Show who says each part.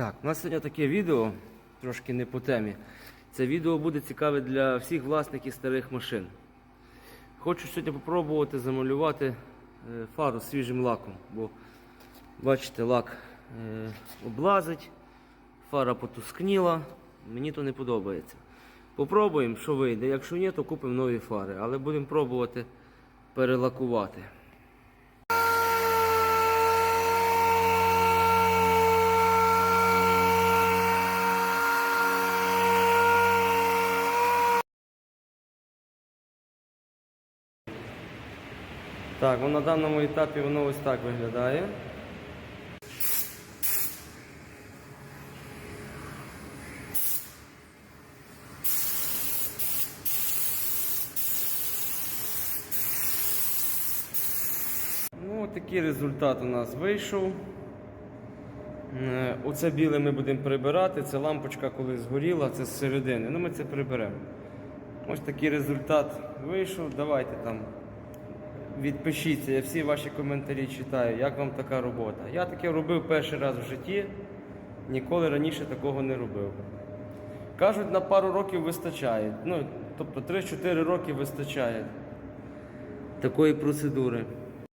Speaker 1: Так, у нас сьогодні таке відео, трошки не по темі. Це відео буде цікаве для всіх власників старих машин. Хочу сьогодні спробувати замалювати е, фару свіжим лаком, бо бачите, лак е, облазить, фара потускніла, мені то не подобається. Попробуємо, що вийде. Якщо ні, то купимо нові фари, але будемо пробувати перелакувати. Так, на даному етапі воно ось так виглядає. Ну, такий результат у нас вийшов. Е, Оце біле ми будемо прибирати. Це лампочка, коли згоріла, це з середини. Ну, ми це приберемо. Ось такий результат вийшов. Давайте там відпишіться, я всі ваші коментарі читаю, як вам така робота. Я таке робив перший раз в житті, ніколи раніше такого не робив. Кажуть, на пару років вистачає. Ну, тобто 3-4 роки вистачає такої процедури.